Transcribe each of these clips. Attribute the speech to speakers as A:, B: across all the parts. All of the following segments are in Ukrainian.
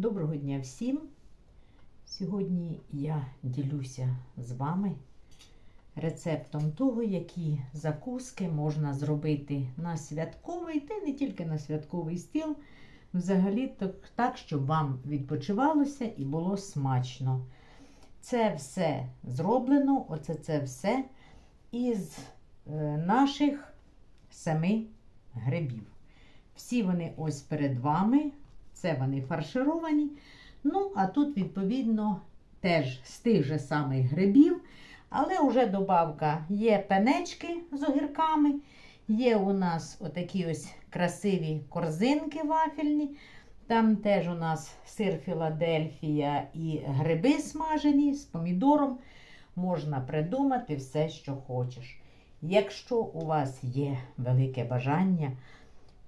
A: Доброго дня всім! Сьогодні я ділюся з вами рецептом того, які закуски можна зробити на святковий, та не тільки на святковий стіл, взагалі так, так, щоб вам відпочивалося і було смачно. Це все зроблено, оце це все із е, наших семи грибів. Всі вони ось перед вами. Це вони фаршировані. Ну, а тут, відповідно, теж з тих же самих грибів. Але вже добавка є пенечки з огірками. Є у нас отакі ось красиві корзинки вафельні. Там теж у нас сир Філадельфія і гриби смажені з помідором. Можна придумати все, що хочеш. Якщо у вас є велике бажання,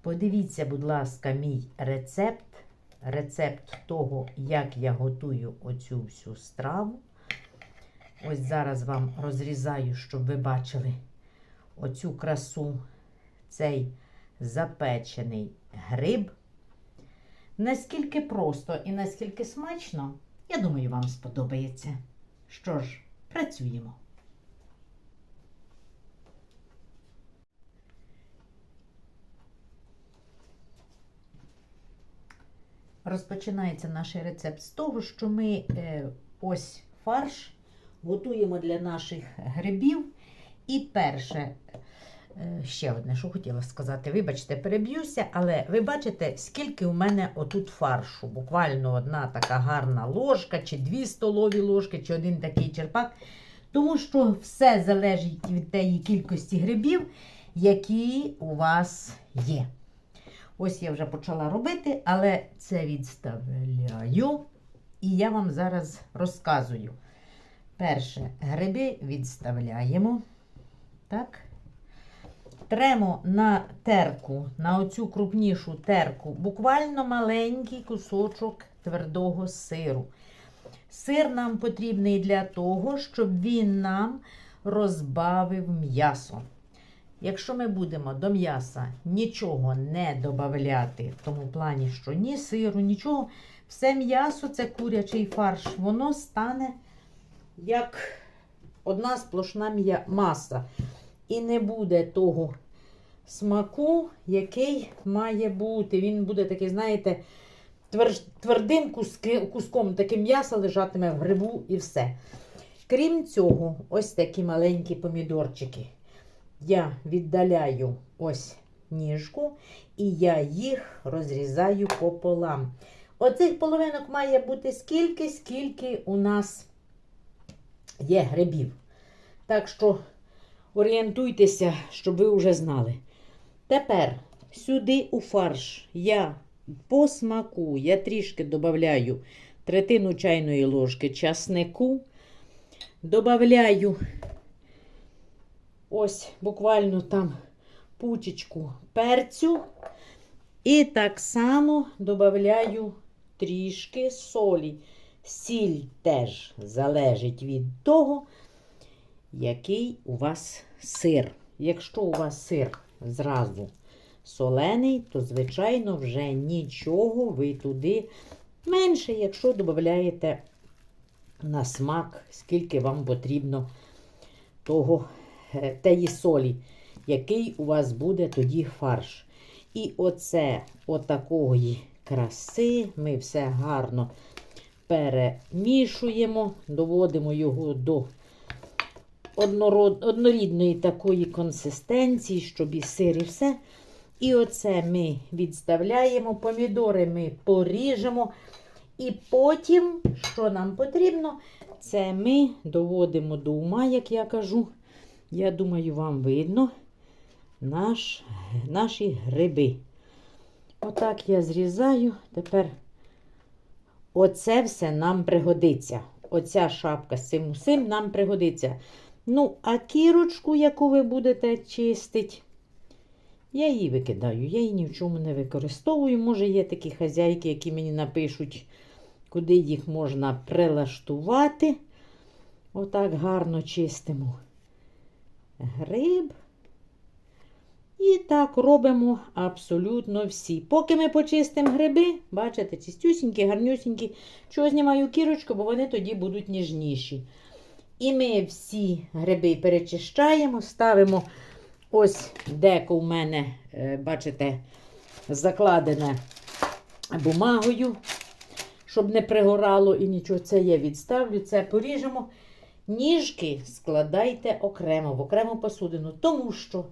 A: подивіться, будь ласка, мій рецепт. Рецепт того, як я готую оцю всю страву. Ось зараз вам розрізаю, щоб ви бачили оцю красу, цей запечений гриб. Наскільки просто і наскільки смачно, я думаю, вам сподобається. Що ж, працюємо. Розпочинається наш рецепт з того, що ми е, ось фарш готуємо для наших грибів. І перше, е, ще одне, що хотіла сказати, вибачте, переб'юся, але ви бачите, скільки у мене отут фаршу. Буквально одна така гарна ложка, чи дві столові ложки, чи один такий черпак. Тому що все залежить від тієї кількості грибів, які у вас є. Ось я вже почала робити, але це відставляю. І я вам зараз розказую. Перше, гриби відставляємо. Так. Тремо на терку, на оцю крупнішу терку, буквально маленький кусочок твердого сиру. Сир нам потрібний для того, щоб він нам розбавив м'ясо. Якщо ми будемо до м'яса нічого не додати, в тому плані, що ні сиру, нічого, все м'ясо, це курячий фарш, воно стане як одна сплошна маса. І не буде того смаку, який має бути. Він буде такий, знаєте, твердим куском таке м'яса лежатиме в грибу і все. Крім цього, ось такі маленькі помідорчики я віддаляю ось ніжку, і я їх розрізаю пополам. Оцих половинок має бути скільки, скільки у нас є грибів. Так що орієнтуйтеся, щоб ви вже знали. Тепер сюди у фарш я по смаку я трішки додаю третину чайної ложки часнику, додаю ось буквально там пучечку перцю. І так само додаю трішки солі. Сіль теж залежить від того, який у вас сир. Якщо у вас сир зразу солений, то, звичайно, вже нічого ви туди менше, якщо додаєте на смак, скільки вам потрібно того теї солі, який у вас буде тоді фарш. І оце отакої краси ми все гарно перемішуємо, доводимо його до однорідної такої консистенції, щоб і сир, і все. І оце ми відставляємо, помідори ми поріжемо. І потім, що нам потрібно, це ми доводимо до ума, як я кажу. Я думаю, вам видно наш, наші гриби. Отак я зрізаю. Тепер оце все нам пригодиться. Оця шапка з цим усім нам пригодиться. Ну, а кірочку, яку ви будете чистити, я її викидаю. Я її ні в чому не використовую. Може, є такі хазяйки, які мені напишуть, куди їх можна прилаштувати. Отак гарно чистимо гриб. І так робимо абсолютно всі. Поки ми почистимо гриби, бачите, чистюсінькі, гарнюсінькі. Чого знімаю кірочку, бо вони тоді будуть ніжніші. І ми всі гриби перечищаємо, ставимо ось деко у мене, е, бачите, закладене бумагою, щоб не пригорало і нічого. Це я відставлю, це поріжемо. Ніжки складайте окремо, в окрему посудину, тому що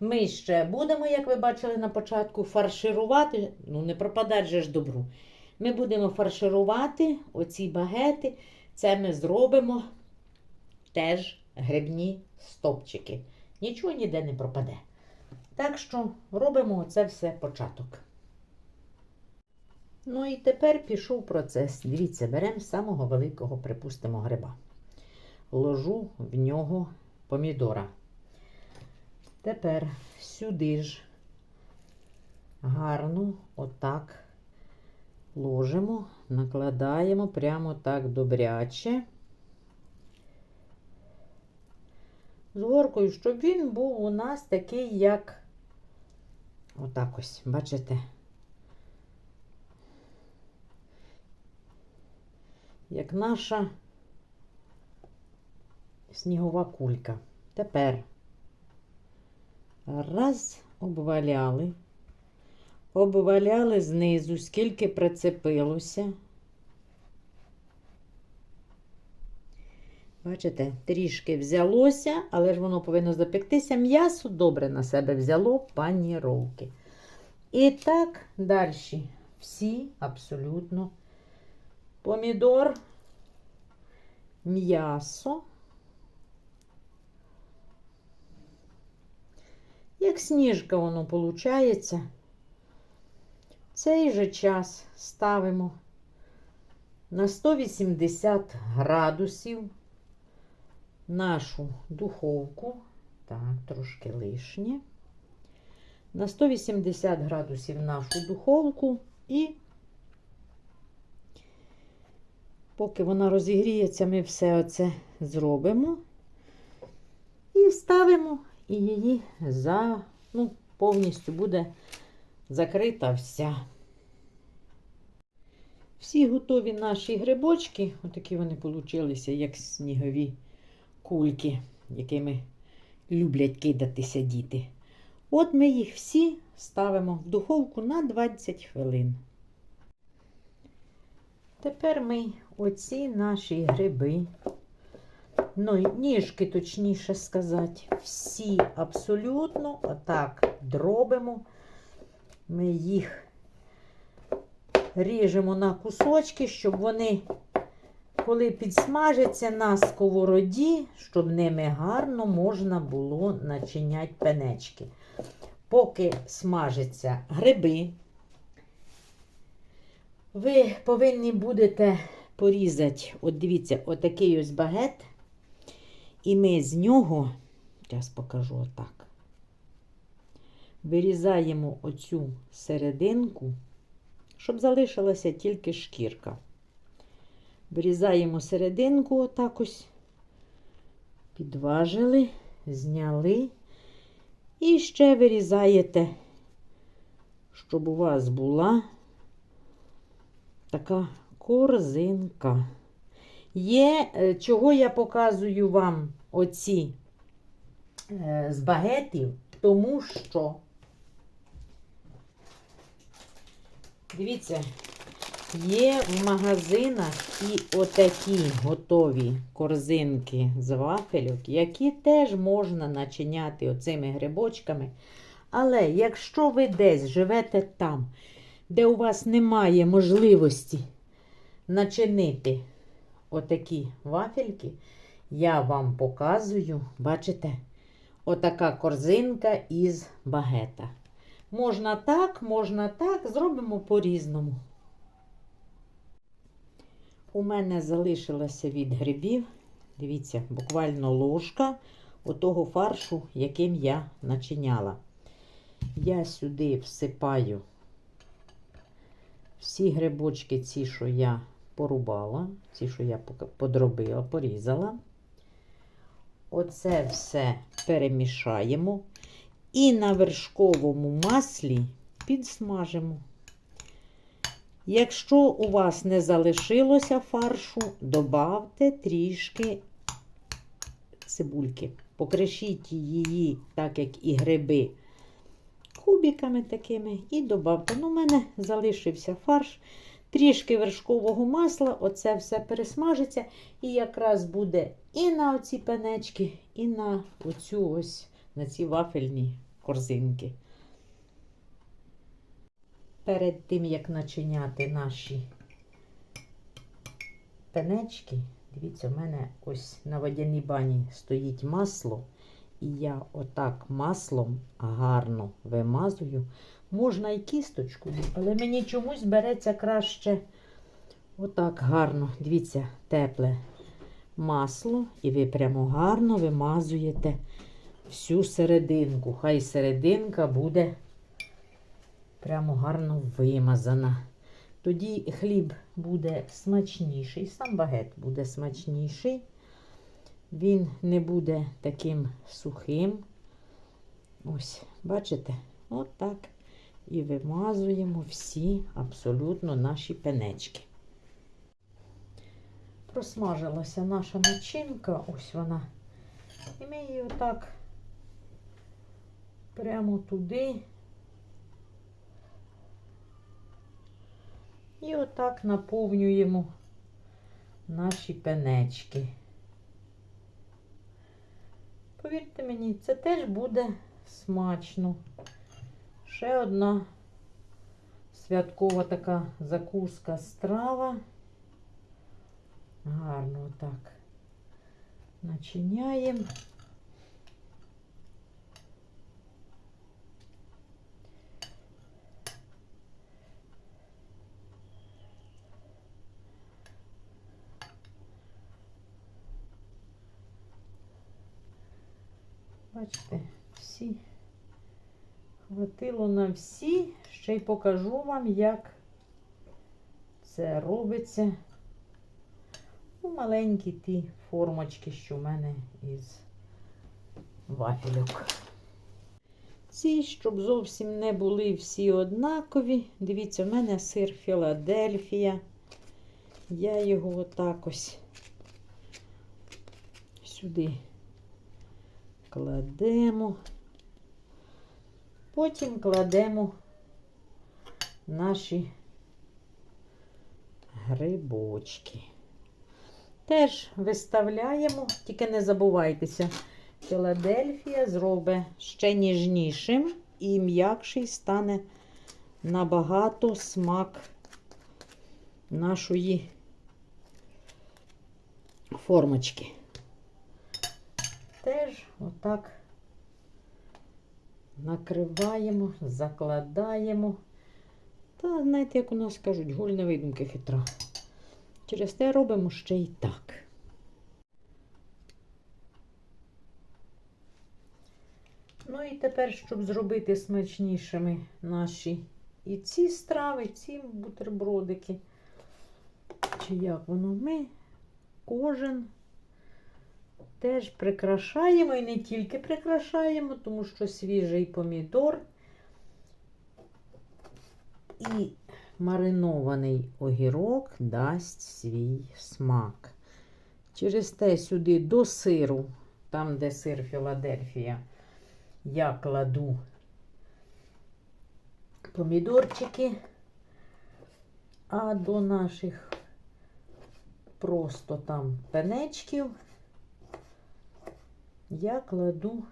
A: ми ще будемо, як ви бачили на початку, фарширувати. Ну, не пропадать же ж добру. Ми будемо фарширувати оці багети. Це ми зробимо теж грибні стопчики. Нічого ніде не пропаде. Так що робимо це все початок. Ну і тепер пішов процес. Дивіться, беремо самого великого, припустимо, гриба. Ложу в нього помідора. Тепер сюди ж гарно отак ложимо, накладаємо прямо так добряче. З горкою, щоб він був у нас такий, як отак ось, бачите? Як наша снігова кулька. Тепер раз обваляли, обваляли знизу, скільки прицепилося. Бачите, трішки взялося, але ж воно повинно запектися. М'ясо добре на себе взяло паніровки. І так далі. Всі абсолютно помідор, м'ясо. Як сніжка воно виходить. Цей же час ставимо на 180 градусів нашу духовку. Так, трошки лишнє. На 180 градусів нашу духовку і поки вона розігріється, ми все оце зробимо і ставимо і її за, ну, повністю буде закрита вся. Всі готові наші грибочки, отакі вони получилися, як снігові кульки, якими люблять кидатися діти. От ми їх всі ставимо в духовку на 20 хвилин. Тепер ми оці наші гриби ну, ніжки, точніше сказати, всі абсолютно отак дробимо. Ми їх ріжемо на кусочки, щоб вони, коли підсмажаться на сковороді, щоб ними гарно можна було начиняти пенечки. Поки смажаться гриби, ви повинні будете порізати, от дивіться, отакий ось багет. І ми з нього, зараз покажу отак, вирізаємо оцю серединку, щоб залишилася тільки шкірка. Вирізаємо серединку, отак ось, підважили, зняли. І ще вирізаєте, щоб у вас була така корзинка. Є, е, чого я показую вам оці е, з багетів, тому що, дивіться, є в магазинах і отакі готові корзинки з вафельок, які теж можна начиняти оцими грибочками. Але якщо ви десь живете там, де у вас немає можливості начинити отакі вафельки, я вам показую, бачите, отака корзинка із багета. Можна так, можна так, зробимо по-різному. У мене залишилося від грибів, дивіться, буквально ложка отого фаршу, яким я начиняла. Я сюди всипаю всі грибочки, ці, що я порубала, ці, що я подробила, порізала. Оце все перемішаємо. І на вершковому маслі підсмажимо. Якщо у вас не залишилося фаршу, добавте трішки цибульки. Покришіть її, так як і гриби, кубиками такими, і добавте. Ну, у мене залишився фарш, трішки вершкового масла, оце все пересмажиться, і якраз буде і на оці пенечки, і на оцю ось, на ці вафельні корзинки. Перед тим, як начиняти наші пенечки, дивіться, у мене ось на водяній бані стоїть масло, і я отак маслом гарно вимазую. Можна і кісточку, але мені чомусь береться краще отак гарно. Дивіться, тепле масло, і ви прямо гарно вимазуєте всю серединку. Хай серединка буде прямо гарно вимазана. Тоді хліб буде смачніший, сам багет буде смачніший. Він не буде таким сухим. Ось, бачите? Отак. І вимазуємо всі абсолютно наші пенечки. Просмажилася наша начинка, ось вона. І ми її отак прямо туди. І отак наповнюємо наші пенечки. Повірте мені, це теж буде смачно. Ще одна святкова така закуска страва. Гарно отак начиняємо. Бачите, всі хватило на всі. Ще й покажу вам, як це робиться. У маленькі ті формочки, що в мене із вафельок. Ці, щоб зовсім не були всі однакові. Дивіться, в мене сир Філадельфія. Я його отак ось сюди кладемо. Потім кладемо наші грибочки. Теж виставляємо, тільки не забувайтеся, Філадельфія зробить ще ніжнішим і м'якший стане набагато смак нашої формочки. Теж отак накриваємо, закладаємо. Та, знаєте, як у нас кажуть, гульна видумки хитра. Через те робимо ще й так. Ну і тепер, щоб зробити смачнішими наші і ці страви, ці бутербродики, чи як воно, ми кожен теж прикрашаємо і не тільки прикрашаємо, тому що свіжий помідор і маринований огірок дасть свій смак. Через те сюди до сиру, там, де сир Філадельфія, я кладу помідорчики, а до наших просто там пенечків я кладу,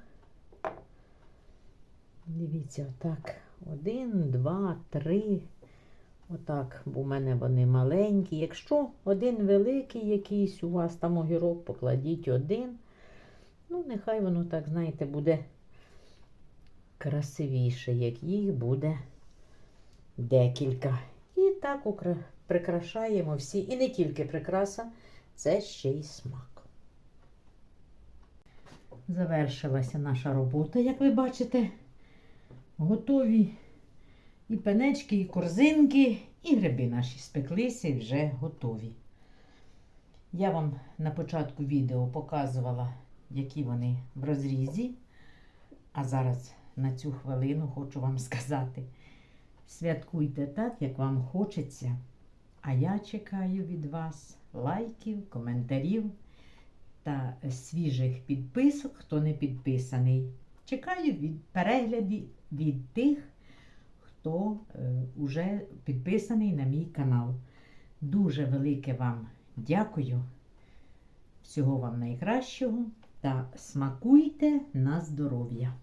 A: дивіться, отак, один, два, три. Отак, бо в мене вони маленькі. Якщо один великий якийсь у вас там огірок, покладіть один. Ну, нехай воно так, знаєте, буде красивіше, як їх буде декілька. І так прикрашаємо всі. І не тільки прикраса, це ще й смак. Завершилася наша робота, як ви бачите. Готові і пенечки, і корзинки, і гриби наші спеклися і вже готові. Я вам на початку відео показувала, які вони в розрізі. А зараз на цю хвилину хочу вам сказати. Святкуйте так, як вам хочеться. А я чекаю від вас лайків, коментарів та свіжих підписок, хто не підписаний. Чекаю від переглядів від тих, хто е, підписаний на мій канал. Дуже велике вам дякую. Всього вам найкращого та смакуйте на здоров'я!